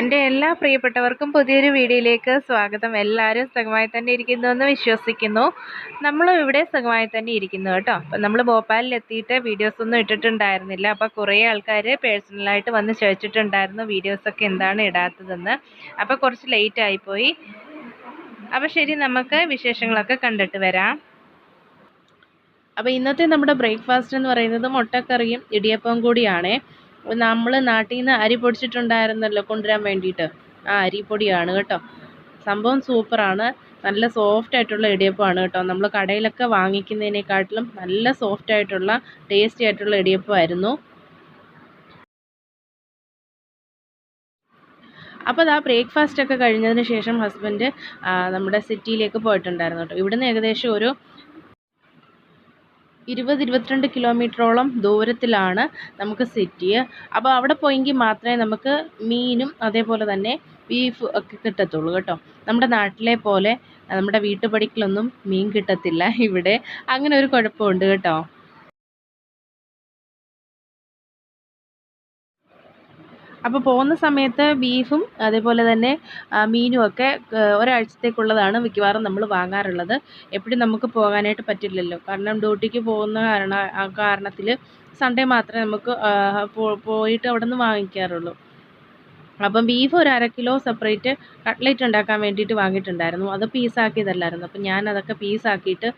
എന്റെ എല്ലാ പ്രിയപ്പെട്ടവർക്കും പുതിയൊരു വീഡിയോയിലേക്ക് സ്വാഗതം. എല്ലാവരും സുഖമായി തന്നെ ഇരിക്കുന്നു എന്ന് വിശ്വസിക്കുന്നു. നമ്മളും ഇവിടെ സുഖമായി തന്നെ ഇരിക്കുന്നു കേട്ടോ. അപ്പം നമ്മൾ ഭോപ്പാലിൽ എത്തിയിട്ട് വീഡിയോസ് ഒന്നും ഇട്ടിട്ടുണ്ടായിരുന്നില്ല. അപ്പോൾ കുറേ ആൾക്കാർ പേഴ്സണലായിട്ട് വന്ന് ചോദിച്ചിട്ടുണ്ടായിരുന്നു വീഡിയോസൊക്കെ എന്താണ് ഇടാത്തതെന്ന്. അപ്പോൾ കുറച്ച് ലേറ്റ് ആയിപ്പോയി. അപ്പോൾ ശരി നമുക്ക് വിശേഷങ്ങളൊക്കെ കണ്ടിട്ട് വരാം. അപ്പോൾ ഇന്നത്തെ നമ്മുടെ ബ്രേക്ക്ഫാസ്റ്റ് എന്ന് പറയുന്നത് മുട്ടക്കറിയും ഇടിയപ്പവും കൂടിയാണേ. നമ്മൾ നാട്ടിൽ നിന്ന് അരി പൊടിച്ചിട്ടുണ്ടായിരുന്നല്ലോ കൊണ്ടുവരാൻ വേണ്ടിയിട്ട് ആ അരിപ്പൊടിയാണ് കേട്ടോ. സംഭവം സൂപ്പറാണ്. നല്ല സോഫ്റ്റ് ആയിട്ടുള്ള ഇടിയപ്പമാണ് കേട്ടോ. നമ്മൾ കടയിലൊക്കെ വാങ്ങിക്കുന്നതിനെക്കാട്ടിലും നല്ല സോഫ്റ്റ് ആയിട്ടുള്ള ടേസ്റ്റി ആയിട്ടുള്ള ഇടിയപ്പമായിരുന്നു. അപ്പോൾ ആ ബ്രേക്ക്ഫാസ്റ്റ് ഒക്കെ കഴിഞ്ഞതിന് ശേഷം ഹസ്ബൻഡ് നമ്മുടെ സിറ്റിയിലേക്ക് പോയിട്ടുണ്ടായിരുന്നു കേട്ടോ. ഇവിടുന്ന് ഏകദേശം ഒരു ഇരുപത് ഇരുപത്തിരണ്ട് കിലോമീറ്ററോളം ദൂരത്തിലാണ് നമുക്ക് സിറ്റി അപ്പോൾ അവിടെ പോയെങ്കിൽ മാത്രമേ നമുക്ക് മീനും അതേപോലെ തന്നെ ബീഫ് ഒക്കെ കിട്ടത്തുള്ളൂ കേട്ടോ. നമ്മുടെ നാട്ടിലെ പോലെ നമ്മുടെ വീട്ടുപടിക്കലൊന്നും മീൻ കിട്ടത്തില്ല ഇവിടെ. അങ്ങനെ ഒരു കുഴപ്പമുണ്ട് കേട്ടോ. അപ്പോൾ പോകുന്ന സമയത്ത് ബീഫും അതേപോലെ തന്നെ മീനും ഒക്കെ ഒരാഴ്ചത്തേക്കുള്ളതാണ് മിക്കവാറും നമ്മൾ വാങ്ങാറുള്ളത്. എപ്പോഴും നമുക്ക് പോകാനായിട്ട് പറ്റില്ലല്ലോ. കാരണം ഡ്യൂട്ടിക്ക് പോകുന്ന കാരണ കാരണത്തിൽ സൺഡേ മാത്രമേ നമുക്ക് പോയിട്ട് അവിടെ നിന്ന് വാങ്ങിക്കാറുള്ളൂ. അപ്പം ബീഫ് ഒരു അര കിലോ സെപ്പറേറ്റ് കട്ട്ലേറ്റ് ഉണ്ടാക്കാൻ വേണ്ടിയിട്ട് വാങ്ങിയിട്ടുണ്ടായിരുന്നു. അത് പീസാക്കിയതല്ലായിരുന്നു അപ്പം ഞാൻ അതൊക്കെ പീസാക്കിയിട്ട്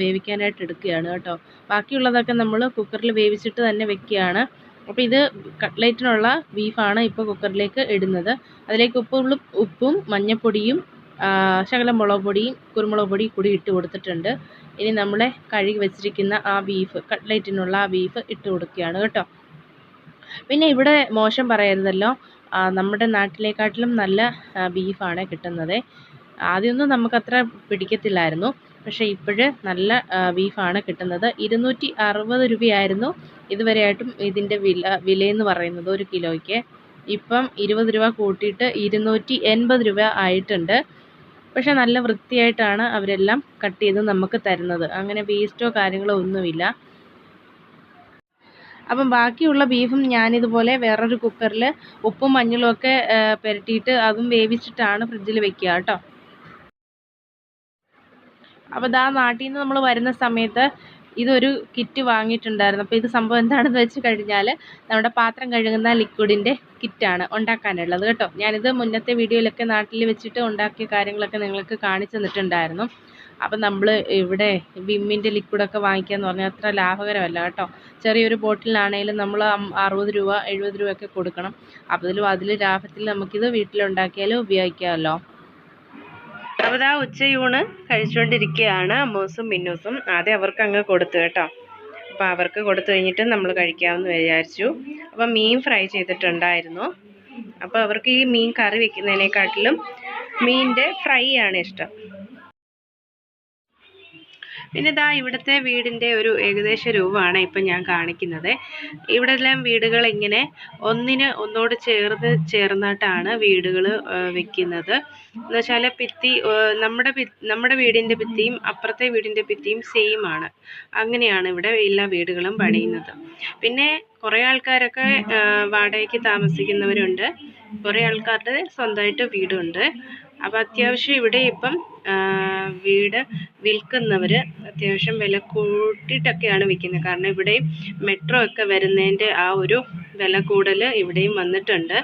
വേവിക്കാനായിട്ട് എടുക്കുകയാണ് കേട്ടോ. ബാക്കിയുള്ളതൊക്കെ നമ്മൾ കുക്കറിൽ വേവിച്ചിട്ട് തന്നെ വെക്കുകയാണ്. അപ്പോൾ ഇത് കട്ട്ലേറ്റിനുള്ള ബീഫാണ് ഇപ്പോൾ കുക്കറിലേക്ക് ഇടുന്നത്. അതിലേക്ക് ഉപ്പും ഉപ്പും മഞ്ഞൾപ്പൊടിയും ശകലം മുളക് പൊടിയും കുരുമുളക് പൊടിയും കൂടി ഇട്ട് കൊടുത്തിട്ടുണ്ട്. ഇനി നമ്മളെ കഴുകി വെച്ചിരിക്കുന്ന ആ ബീഫ് കട്ട്ലേറ്റിനുള്ള ആ ബീഫ് ഇട്ട് കൊടുക്കുകയാണ് കേട്ടോ. പിന്നെ ഇവിടെ മോശം പറയരുതല്ലോ. നമ്മുടെ നാട്ടിലേക്കാട്ടിലും നല്ല ബീഫാണ് കിട്ടുന്നത്. ആദ്യമൊന്നും നമുക്കത്ര പിടിക്കത്തില്ലായിരുന്നു. പക്ഷേ ഇപ്പോഴ് നല്ല ബീഫാണ് കിട്ടുന്നത്. ഇരുന്നൂറ്റി അറുപത് രൂപയായിരുന്നു ഇതുവരെയായിട്ടും ഇതിന്റെ വില വിലയെന്ന് പറയുന്നത് ഒരു കിലോയ്ക്ക്. ഇപ്പം ഇരുപത് രൂപ കൂട്ടിയിട്ട് ഇരുന്നൂറ്റി എൺപത് രൂപ ആയിട്ടുണ്ട്. പക്ഷേ നല്ല വൃത്തിയായിട്ടാണ് അവരെല്ലാം കട്ട് ചെയ്ത് നമുക്ക് തരുന്നത്. അങ്ങനെ വേസ്റ്റോ കാര്യങ്ങളോ ഒന്നുമില്ല. അപ്പം ബാക്കിയുള്ള ബീഫും ഞാനിതുപോലെ വേറൊരു കുക്കറിൽ ഉപ്പും മഞ്ഞളും ഒക്കെ പുരട്ടിയിട്ട് അതും വേവിച്ചിട്ടാണ് ഫ്രിഡ്ജിൽ വെക്കുക കേട്ടോ. അപ്പോൾ ഇതാ നാട്ടിൽ നിന്ന് നമ്മൾ വരുന്ന സമയത്ത് ഇതൊരു കിറ്റ് വാങ്ങിയിട്ടുണ്ടായിരുന്നു. അപ്പോൾ ഇത് സംഭവം എന്താണെന്ന് വെച്ച് കഴിഞ്ഞാൽ നമ്മുടെ പാത്രം കഴുകുന്ന ലിക്വിഡിന്റെ കിറ്റാണ് ഉണ്ടാക്കാനുള്ളത് കേട്ടോ. ഞാനിത് മുന്നത്തെ വീഡിയോയിലൊക്കെ നാട്ടിൽ വെച്ചിട്ട് ഉണ്ടാക്കിയ കാര്യങ്ങളൊക്കെ നിങ്ങൾക്ക് കാണിച്ചു തന്നിട്ടുണ്ടായിരുന്നു. അപ്പം നമ്മൾ ഇവിടെ വിമ്മിന്റെ ലിക്വിഡൊക്കെ വാങ്ങിക്കുക എന്ന് പറഞ്ഞാൽ അത്ര ലാഭകരമല്ല കേട്ടോ. ചെറിയൊരു ബോട്ടിലാണെങ്കിലും നമ്മൾ അറുപത് രൂപ എഴുപത് രൂപയൊക്കെ കൊടുക്കണം. അപ്പോൾ അതിൽ അതിൽ ലാഭത്തിൽ നമുക്കിത് വീട്ടിലുണ്ടാക്കിയാലും ഉപയോഗിക്കാമല്ലോ. ഇതാ ഉച്ചയൂണ് കഴിച്ചുകൊണ്ടിരിക്കുകയാണ് അമ്മൂസും മിന്നൂസും ആദ്യം അവർക്ക് അങ്ങ് കൊടുത്തു കേട്ടോ. അപ്പോൾ അവർക്ക് കൊടുത്തു കഴിഞ്ഞിട്ട് നമ്മൾ കഴിക്കാമെന്ന് വിചാരിച്ചു. അപ്പോൾ മീൻ ഫ്രൈ ചെയ്തിട്ടുണ്ടായിരുന്നു. അപ്പോൾ അവർക്ക് ഈ മീൻ കറി വെക്കുന്നതിനെക്കാട്ടിലും മീനിന്റെ ഫ്രൈ ആണ് ഇഷ്ടം. പിന്നെ ഇതാ ഇവിടുത്തെ വീടിന്റെ ഒരു ഏകദേശ രൂപമാണ് ഇപ്പം ഞാൻ കാണിക്കുന്നത്. ഇവിടെ എല്ലാം വീടുകൾ ഇങ്ങനെ ഒന്നിന് ഒന്നോട് ചേർന്ന് ചേർന്നിട്ടാണ് വീടുകൾ വെക്കുന്നത്. എന്ന് വെച്ചാൽ ഭിത്തി നമ്മുടെ നമ്മുടെ വീടിന്റെ ഭിത്തിയും അപ്പുറത്തെ വീടിന്റെ ഭിത്തിയും സെയിം ആണ്. അങ്ങനെയാണ് ഇവിടെ എല്ലാ വീടുകളും പണിയുന്നത്. പിന്നെ കുറേ ആൾക്കാരൊക്കെ വാടകയ്ക്ക് താമസിക്കുന്നവരുണ്ട്. കുറേ ആൾക്കാരുടെ സ്വന്തമായിട്ട് വീടുണ്ട്. അപ്പോൾ അത്യാവശ്യം ഇവിടെ ഇപ്പം വീട് വിൽക്കുന്നവർ അത്യാവശ്യം വില കൂട്ടിയിട്ടൊക്കെയാണ് വിൽക്കുന്നത്. കാരണം ഇവിടെയും മെട്രോ ഒക്കെ വരുന്നതിന്റെ ആ ഒരു വില കൂടൽ ഇവിടെയും വന്നിട്ടുണ്ട്.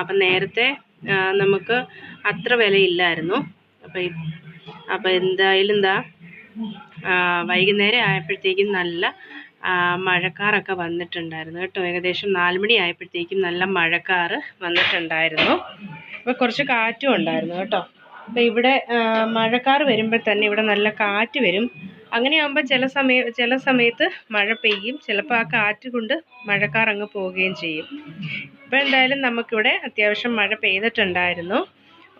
അപ്പം നേരത്തെ നമുക്ക് അത്ര വിലയില്ലായിരുന്നു. അപ്പം അപ്പം എന്തായാലും എന്താ വൈകുന്നേരം ആയപ്പോഴത്തേക്കും നല്ല മഴക്കാറൊക്കെ വന്നിട്ടുണ്ടായിരുന്നു കേട്ടോ. ഏകദേശം നാല് മണി ആയപ്പോഴത്തേക്കും നല്ല മഴക്കാർ വന്നിട്ടുണ്ടായിരുന്നു. അപ്പോൾ കുറച്ച് കാറ്റും ഉണ്ടായിരുന്നു കേട്ടോ. അപ്പോൾ ഇവിടെ മഴക്കാർ വരുമ്പോൾ തന്നെ ഇവിടെ നല്ല കാറ്റ് വരും. അങ്ങനെയാകുമ്പോൾ ചില സമയ ചില സമയത്ത് മഴ പെയ്യും. ചിലപ്പോൾ ആ കാറ്റ് കൊണ്ട് മഴക്കാർ അങ്ങ് പോവുകയും ചെയ്യും. ഇപ്പോൾ എന്തായാലും നമുക്കിവിടെ അത്യാവശ്യം മഴ പെയ്തിട്ടുണ്ടായിരുന്നു.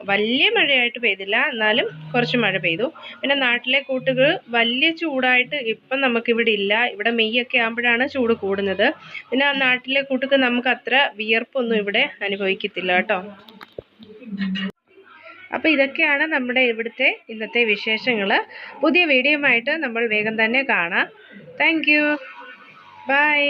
വലിയ മഴയായിട്ട് പെയ്തില്ല. എന്നാലും കുറച്ച് മഴ പെയ്തു. പിന്നെ നാട്ടിലെ കൂട്ടുകൾ വലിയ ചൂടായിട്ട് ഇപ്പം നമുക്കിവിടെ ഇല്ല. ഇവിടെ മെയ്യൊക്കെ ആകുമ്പോഴാണ് ചൂട് കൂടുന്നത്. പിന്നെ നാട്ടിലെ കൂട്ടുക്ക് നമുക്ക് അത്ര വിയർപ്പൊന്നും ഇവിടെ അനുഭവിക്കത്തില്ല കേട്ടോ. അപ്പോൾ ഇതൊക്കെയാണ് നമ്മുടെ ഇവിടുത്തെ ഇന്നത്തെ വിശേഷങ്ങൾ. പുതിയ വീഡിയോയുമായിട്ട് നമ്മൾ വേഗം തന്നെ കാണാം. Thank bye.